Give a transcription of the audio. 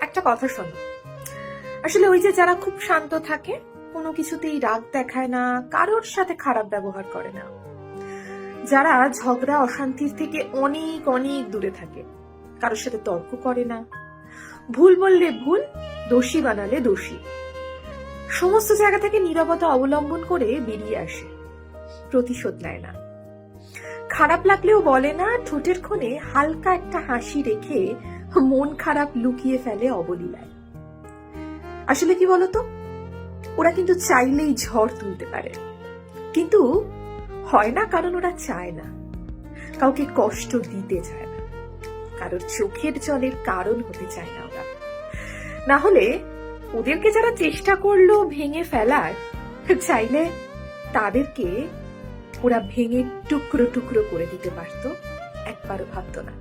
একটা কথা শোনো। আসলে ওই যে যারা খুব শান্ত থাকে, কোনো কিছুতেই রাগ দেখায় না, কারোর সাথে খারাপ ব্যবহার করে না। যারা ঝগড়া, অশান্তির থেকে অনেক অনেক দূরে থাকে, কারোর সাথে তর্ক করে না। ভুল বললে ভুল, দোষী বানালে দোষী। সমস্ত জায়গা থেকে নীরবতা অবলম্বন করে বেরিয়ে আসে, প্রতিশোধ নেয় না। খারাপ লাগলেও বলে না, ঠোঁটের কোণে হালকা একটা হাসি রেখে মন খারাপ লুকিয়ে ফেলে অবলীলায়। আসলে কি বলতো? ওরা কিন্তু চাইলেই ঝড় তুলতে পারে। কিন্তু হয় না কারণ ওরা চায় না। কাউকে কষ্ট দিতে চায় না। কারোর চোখের জলের কারণ হতে চায় না ওরা। না হলে ওদেরকে যারা চেষ্টা করল ভেঙে ফেলার, চাইলে তাদেরকে ওরা ভেঙে টুকরো টুকরো করে দিতে পারতো, একবারও ভাবতো না।